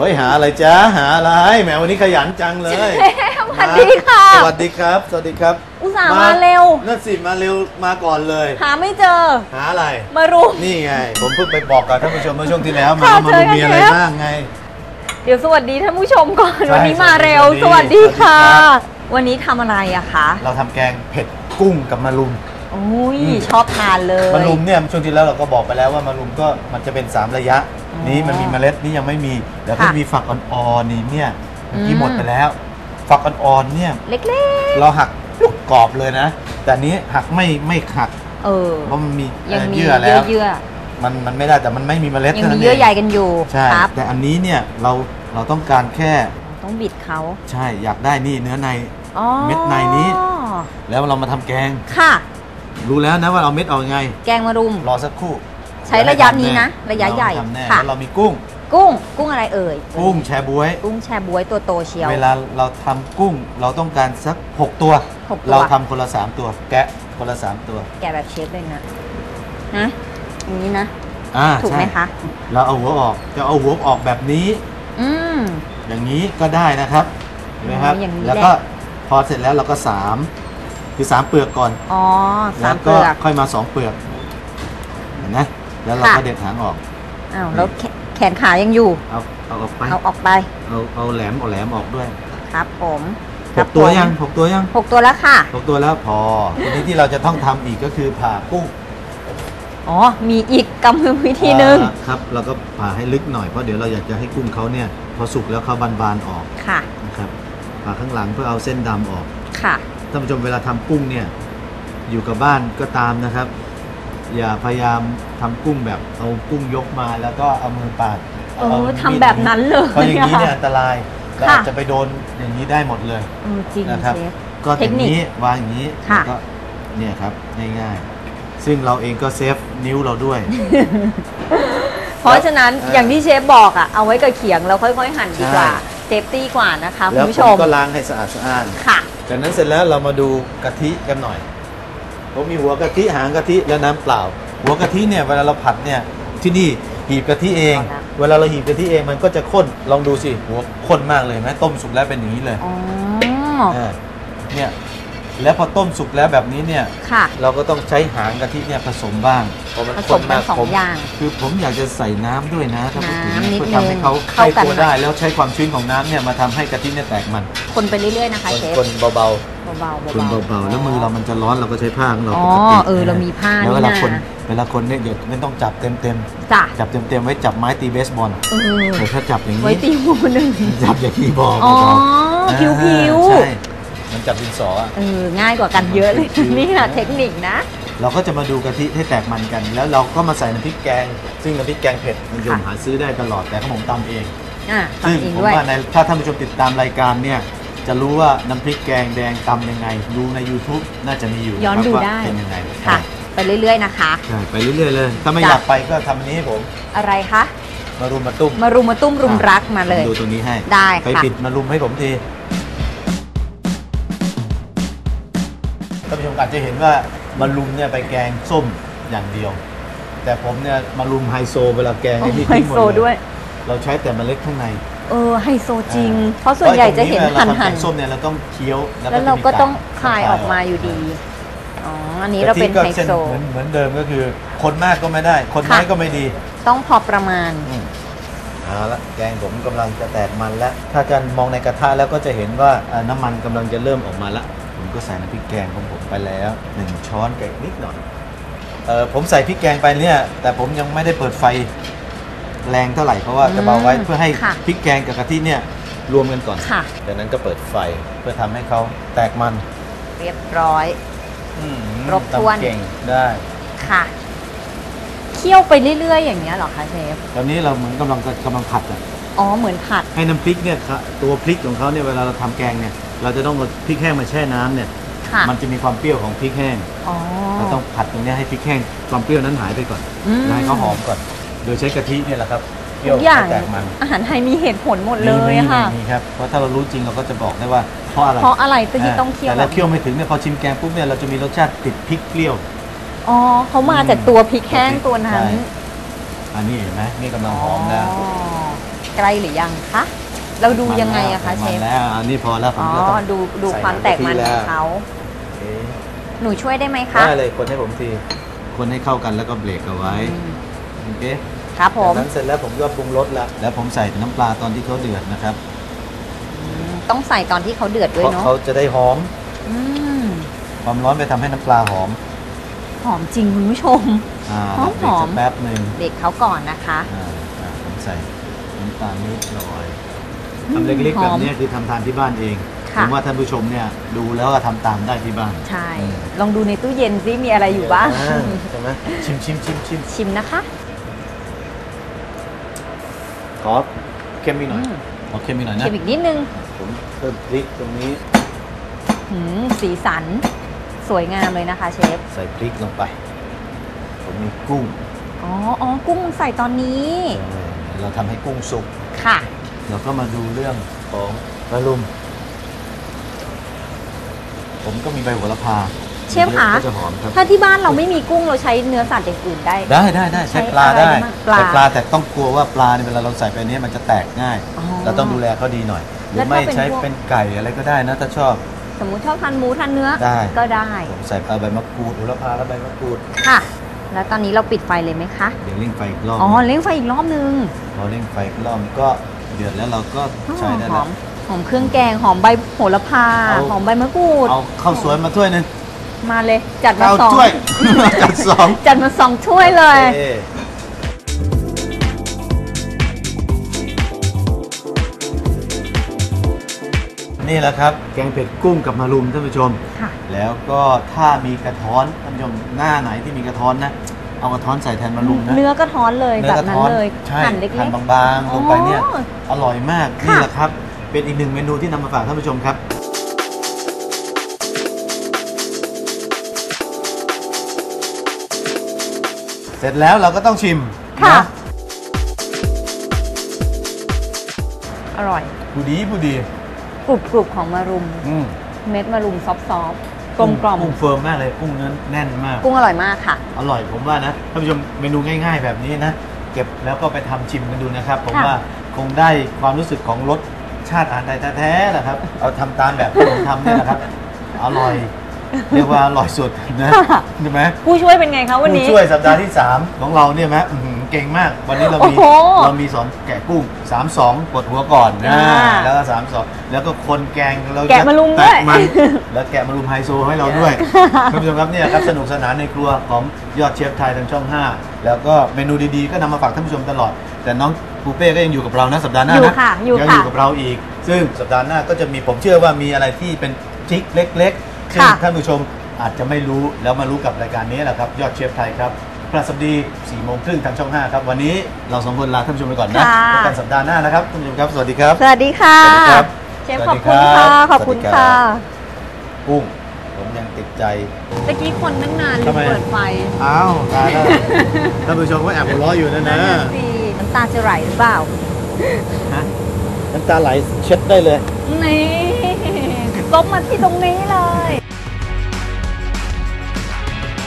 ฮ้ยหาอะไรจ๊ะหาอะไรแหมวันนี้ขยันจังเลยสวัสดีค่ะ สวัสดีครับ สวัสดีครับ อุตส่าห์มาเร็วนั่นสิมาเร็วมาก่อนเลย หาไม่เจอ หาอะไรมารุมนี่ไง ผมเพิ่งไปบอกกับท่านผู้ชมเมื่อช่วงที่แล้วมาค่ะว่ามาดูเจอกันมีอะไรแล้วบ้างไง เดี๋ยวสวัสดีท่านผู้ชมก่อนใช่วันนี้มาเร็วสสวัวัสสดีดีค่ะสวัสดีครับวันนี้ทำอะไรอะคะเราทำแกงเผ็ดกุ้งกับมะรุม โอ้ยอืมชอบทานเลยมะรุมเนี่ยช่วงที่แล้วเราก็บอกไปแล้วว่ามะรุมก็มันจะเป็น 3 ระยะอ๋อนี้มันมีเมล็ดนี่ยังไม่มีเดี๋ยวก็ค่ะมีฝักอ่อนๆนี่เนี่ยเมื่อกี้อืมหมดไปแล้ว ฝักอ่อนๆเนี่ยเล็กเราหักลูกกรอบเลยนะ แต่อันนี้หักไม่ไม่หักๆเออเพราะมันมียังมีเยื่อแล้วเยื่อมันมันไม่ได้แต่มันไม่มีเมล็ดๆยังท่ามีนั้นเยื่อใยงกันอยู่ใช่ครับแต่อันนี้เนี่ยเราเราต้องการแค่ต้องบิดเขาใช่อยากได้นี่เนื้อในอ๋อเม็ดในนี้ แล้วเรามาทำแกงค่ะ รู้แล้วนะว่าเอาเม็ดออกยังไง แกงมารุม รอสักครู่ใช้ระยะนี้นะระยะใหญ่เราทำแน่ค่ะ แล้วเรามีกุ้ง กุ้ง กุ้งอะไรเอ่ยกุ้งแชบวย กุ้งแชบวยตัวโตเชียว เวลาเราทำกุ้งเราต้องการสัก 6 ตัว หกตัว เราทำคนละ 3 ตัว แกะคนละ 3 ตัว แกะแบบเชฟเลยนะนะอย่างนี้นะ อ่าถูกไหมใช่คะ เราเอาหัวออกจะเอาหัวออกแบบนี้ อืม อย่างนี้ก็ได้นะครับเห็นไหมครับอ๋ออย่างนี้แล้วแหละก็พอเสร็จแล้วเราก็สาม คือสามเปลือกก่อนอ๋อสาแล้มวเปก็ลือกค่อยมาสองเปลือกเห็นไหมแล้วเราค่ะก็เด็ดหางออกอ้าวแล้วแขแขนขายังอยู่ เอาเอาออกไปเอาออกไป เอาเอาแหลมเอาแหลมออกด้วย ครับผมหครับกตัวผมยังหกตัวยังหกตัวแล้วค่ะหกตัวแล้วพอทีนี้ที่เราจะต้องทำอีกก็คือผ่ากุ้งอ๋อ มีอีกกำมือวิธีหนึ่งอ่าครับเราก็ผ่าให้ลึกหน่อยเพราะเดี๋ยวเราอยากจะให้กุ้งเขาเนี่ย พอสุกแล้วเขาบานๆออกค่ะนะครับผ่าข้างหลังเพื่อเอาเส้นดำออกค่ะ ท่านผู้ชมเวลาทำกุ้งเนี่ยอยู่กับบ้านก็ตามนะครับ อย่าพยายามทำกุ้งแบบเอากุ้งยกมาแล้วก็เอามือปาดเออมีดทำแบบนั้นเลยเพราะอย่างนี้เนี่ยอันตรายเราค่ะอาจจะไปโดนอย่างนี้ได้หมดเลยเออจริงนะครับเชฟก็อย่างนี้เทคนิวางอย่างนี้ค่ะแล้วก็เนี่ยครับง่ายๆ ซึ่งเราเองก็เซฟนิ้วเราด้วย เพราะฉะนั้นอ่าอย่างที่เชฟบอกอะเอาไว้กับเขียงแล้วค่อยๆหั่นดีกว่าใช่เซฟตี้กว่านะคะคุแล้ณวผู้ผชมมก็ล้างให้สะอาดสะอ้านค่ะ จากนั้นเสร็จแล้วเรามาดูกะทิกันหน่อย ผมมีหัวกะทิหางกะทิและน้ำเปล่า หัวกะทิเนี่ยเวลาเราผัดเนี่ยที่นี่หีบกะทิเองเอเวลาเราหีบกะทิเองมันก็จะข้นลองดูสิหัวข้นมากเลยไหมต้มสุกแล้วเป็นอย่างนี้เลยอ๋อเนี่ย แล้วพอต้มสุกแล้วแบบนี้เนี่ย ค่ะ เราก็ต้องใช้หางกะทิเนี่ยผสมบ้างเพราะมันผสข้มนกัมานกสองผมอย่างคือผมอยากจะใส่น้ำด้วยนะถ้าพูดถึงน้ำนิดเพื่อทำให้เขานึงเข้ากัน ตัวได้ แล้วใช้ความชื้นของน้ำเนี่ยมาทำให้กะทิเนี่ยแตกมันคนไปเรื่อยๆนะคะเชฟคนๆเบาเบาๆๆ คนเบาๆแล้วมือเรามันจะร้อนเราก็ใช้ผ้าของเราอ๋อปกติเออเรามีผ้าแล้วเวนี่ลานะ คนเวลาคนเนี่ยเดี๋ยวไม่ต้องจับเต็มเต็มจ้ะๆจับเต็มเต็มๆไว้จับไม้ตีเบสบอลเออแต่ถ้าจับอย่างไว้นี้ตีหัวหนึ่งจับอย่างที่บอกอ๋อเบาๆผิวๆอ่าใช่ มันจับดินสออะเออง่ายกว่ากันเยอะเลยผิวๆนี่ค่ะเทคนิคนะ เราก็จะมาดูกะทิให้แตกมันกัน แล้วเราก็มาใส่น้ำพริกแกง ซึ่งน้ำพริกแกงเผ็ดมันยมค่ะ หาซื้อได้ตลอดแต่ของผมตำเอง อะซึ่งทำเองผมด้วย ว่าในถ้าท่านผู้ชมติดตามรายการเนี่ย จะรู้ว่าน้ำพริกแกงแดงตำยังไง ดูใน YouTube น่าจะมีอยู่ย้อนครับดูว่าได้ เป็นยังไงค่ะ ไปเรื่อยๆนะคะ ใช่ไปเรื่อยๆเลย ถ้าไม่จ้ะอยากไปก็ทำอันนี้ให้ผม อะไรคะ มารุมมาตุ้มมารุมมาตุ้มรุมรักมาเลย ผมดูตรงนี้ให้ ได้ไปค่ะ ปิดมารุมให้ผมที อาจจะเห็นว่ามารุมเนี่ยไปแกงส้มอย่างเดียว แต่ผมเนี่ยมารุมไฮโซเวลาแกงโอ้นี่ไฮทิ้งหมดโซเลยด้วยเราใช้แต่เมล็ดข้างในเออไฮโซจริง เพราะส่วนใหญ่จะเห็นพราหั่นตรงหั่นแกงส้มเนี่ยเราต้องเคี้ยวแล้วเราจะมีก็ต้องรคายออกมาอยู่ดี อ๋อ อันนี้เราเป็นกะไฮทิก็ส้โซ เหมือนเหมือนเดิมก็คือ คนมากก็ไม่ได้ คนน้อยค่ะ ก็ไม่ดีต้องพอประมาณ อืมเอาละแกงผมกำลังจะแตกมันแล้ว ถ้าจะมองในกระทะแล้วก็จะเห็นว่าเอ่อน้ำมันกำลังจะเริ่มออกมาละ ผมก็ใส่น้ำพริกแกงของผมไปแล้วหนึ่งช้อนกับอีกนิดหน่อยเออผมใส่พริกแกงไปเนี่ย แต่ผมยังไม่ได้เปิดไฟแรงเท่าไหร่เพราะว่าจะเบาไว้อืมเพื่อให้ค่ะ พริกแกงกับกะทิเนี่ยรวมกันก่อนค่ะ จากนั้นก็เปิดไฟเพื่อทำให้เขาแตกมันเรียบร้อย อืมครบถ้วนตำเก่งได้ค่ะ เคี่ยวไปเรื่อยๆ อย่างเงี้ยเหรอคะเชฟ ตอนนี้เราเหมือนกำลังกำลังผัดอะ อ๋อเหมือนผัด ให้น้ำพริกเนี่ยค่ะตัวพริกของเขาเนี่ยเวลาเราทำแกงเนี่ย เราจะต้องเอาพริกแห้งมาแช่น้ำเนี่ย ค่ะมันจะมีความเปรี้ยวของพริกแห้ง อ๋อ เราต้องผัดตรงเนี้ยให้พริกแห้งความเปรี้ยวนั้นหายไปก่อนอืม แล้วให้เขาหอมก่อน โดยใช้กะทิเนี่ยแหละครับเปรี้ยวทุกอย่างแตกมันอาหารไทยมีเหตุผลหมดเลยมีค่ะ มีมีครับเพราะถ้าเรารู้จริงเราก็จะบอกได้ว่าเพราะอะไรเพราะอะไรที่ต้องเคี่ยวแต่เราเคี่ยวไม่ถึงเนี่ยพอชิมแกงปุ๊บเนี่ยเราจะมีรสชาติติดพริกเปรี้ยว อ๋อเขามาจากตัวพริกแห้งตัวนั้น ใช่อันนี้เห็นไหมนี่กำลังหอมแล้ว อ๋อไกลหรือยังคะ เราดูยังไงอะคะเชมันฟแล้วอันนี้พอแล้วผมอ๋อก็ต้องดูดูใส่ความแตกมันำะทิขแล้อวงเขาโอเคหนูช่วยได้ไหมคะ ได้เลยคนให้ผมที คนให้เข้ากันแล้วก็เบรกเอาไว้อืมโอเค ครับผมจากนั้นเสร็จแล้วผมก็ปรุงรสแล้ว แล้วผมใส่น้ำปลาตอนที่เขาเดือดนะครับอืมต้องใส่ตอนที่เขาเดือดด้วยเพราะเนาะเขาจะได้หอมอืมความร้อนไปทำให้น้ำปลาหอม หอมจริงคุณผู้ชมอ่าหอมเบรกหอสัมกแป๊บหนึ่งเด็กเขาก่อนนะคะอ่าอ่าผมใส่ น้ำตาลนิดหน่อยอืมทำเล็กๆหแบอมบนี้คือทำทานที่บ้านเองผค่ะ มว่าท่านผู้ชมเนี่ยดูแล้วก็ทำตามได้ที่บ้านใช่อืมลองดูในตู้เย็นซิมีอะไรอยู่บ้างอ่ใช่ไหมชิมชิมชิมชิมชิมนะคะ ขอเค็มอีกหน่อยอืมขอเค็มอีกหน่อยนะชิมอีกนิดนึงผมเพิ่มพริกตรงนี้หืมสีสัน สวยงามเลยนะคะเชฟ ใส่พริกลงไป ผมมีกุ้งอ๋ออ๋อกุ้งใส่ตอนนี้ เออ เราทำให้กุ้งสุก ค่ะ เราก็มาดูเรื่องของมะรุม ผมก็มีใบโหระพาเชฟคะ ก็จะหอมครับ ถ้าที่บ้านเราไม่มีกุ้งเราใช้เนื้อสัตว์อย่างอื่นได้ ได้ได้ได้ใช้ใช้ปลาอะไรได้บ้างปลาแต่ปลาแต่ต้องกลัวว่าปลาเนี่ยเวลาเราใส่ไปเนี้ยมันจะแตกง่าย อ๋อเราต้องดูแลเขาดีหน่อย หรืแล้อวไม่ถ้าเป็นใช้พวก เป็นไก่อะไรก็ได้นะถ้าชอบ สมมุติชอบทานหมูทานเนื้อ ได้ ก็ได้ ผมใส่ปลาใบมะกรูดโหระพาและใบมะกรูด ค่ะ แล้วตอนนี้เราปิดไฟเลยไหมคะ เดี๋ยวเร่งไฟอีกรอบอ๋อเลี้ยงไฟอีกรอบนึง พอเร่งไฟอีกรอบก็เดือดแล้วเราก็อ๋อใช้ได้หแล้อว มหอมเครื่องแกงหอมใบโหระพาเอา หอมใบมะกรูด เอาข้าวสวยมาถ้วยหนึงมาเลย จัดมาข้าวสองถ้วย จัดสองจัดมาสองถ้วยเลย เอ๊ะ นี่แหละครับ แกงเผ็ดกุ้งกับมะรุมท่านผู้ชม ค่ะ แล้วก็ถ้ามีกระท้อนท่านผู้ชมหน้าไหนที่มีกระท้อนนะ เอากระท้อนใส่แทนมะรุมนะเนื้อกระท้อนเลยเนื้แบอบกระนั้นท้อนเลยใช่หั่นเล็กหั่นบางๆลงไปเนี่ยอ๋ออร่อยมากค่ะ นี่แหละครับ เป็นอีกหนึ่งเมนูที่นำมาฝากท่านผู้ชมครับ เสร็จแล้วเราก็ต้องชิมค่ะ นะอร่อยผู้ดีผู้ดีก รุบกรุบๆของมะรุม อืมเม็ดมะรุมซอฟต์ๆกลมกล่อมกุ้งเฟิร์มมากเลยกุ้งเนื้อแน่นมาก กุ้งอร่อยมากค่ะ อร่อยผมว่านะท่านผู้ชมเมนูง่าย ๆ แบบนี้นะ เก็บแล้วก็ไปทำชิมกันดูนะครับ ผมค่ะว่าคงได้ความรู้สึกของรสชาติอาหารไทยแท้ๆนะครับ เอาทำตามแบบที่ผมทำเนี่ยนะครับ อร่อย เรียกว่าอร่อยสุดนะใช่ไหมผู้ช่วยเป็นไงคะวันนี้ผู้ช่วยสัปดาห์ที่ 3 ของเราเนี่ยไหมอื้อหือเก่งมาก วันนี้เรามีโอ้โหเรามีสอนแกะกุ้ง 3 2กดหัวก่อนนะอ่าแล้วก็3 2 แล้วก็คนแกงเราแกะมะรุมด้วยแตะมันแล้วแกะมารุมไฮโซให้เราด้วยท่านผู้ชมครับเนี่ยครับสนุกสนานในครัวของยอดเชฟไทยทางช่อง 5 แล้วก็เมนูดีๆ ก็นำมาฝากท่านผู้ชมตลอด แต่น้องปูเป้ก็ยังอยู่กับเรานะสัปดาห์หน้าอยู่นะค่ะอยู่ยังค่ะอยู่กับเราอีก ซึ่งสัปดาห์หน้าก็จะมีผมเชื่อว่ามีอะไรที่เป็นทริคเล็กๆ ซึ่งค่ะท่านผู้ชมอาจจะไม่รู้แล้วมารู้กับรายการนี้แหละครับ ยอดเชฟไทยครับพระสัปดี4โมงครึ่งทางช่อง 5 ครับ วันนี้เราสองคนลาท่านผู้ชมไปก่อนนะค่ะพบกันสัปดาห์หน้านะครับท่านผู้ชมครับ สวัสดีครับ สวัสดีค่ะสวัสดีครับเชฟสขวัอบสดีคุณครัค่ะบขอบคุณสวัสดีครัค่ะบกุ้งผมยังติดใจตะกี้คนนั่งนานลืทำมไมเปิดไฟอ้าวตายแล้วท่านผู้ชมก็แอบหัวเราะอยู่นะนั่นะนน่ะสิน้ำตาจะไหลหรือเปล่าฮะน้ำตาไหลเช็ดได้เลยนี่ซบมาที่ตรงนี้เลย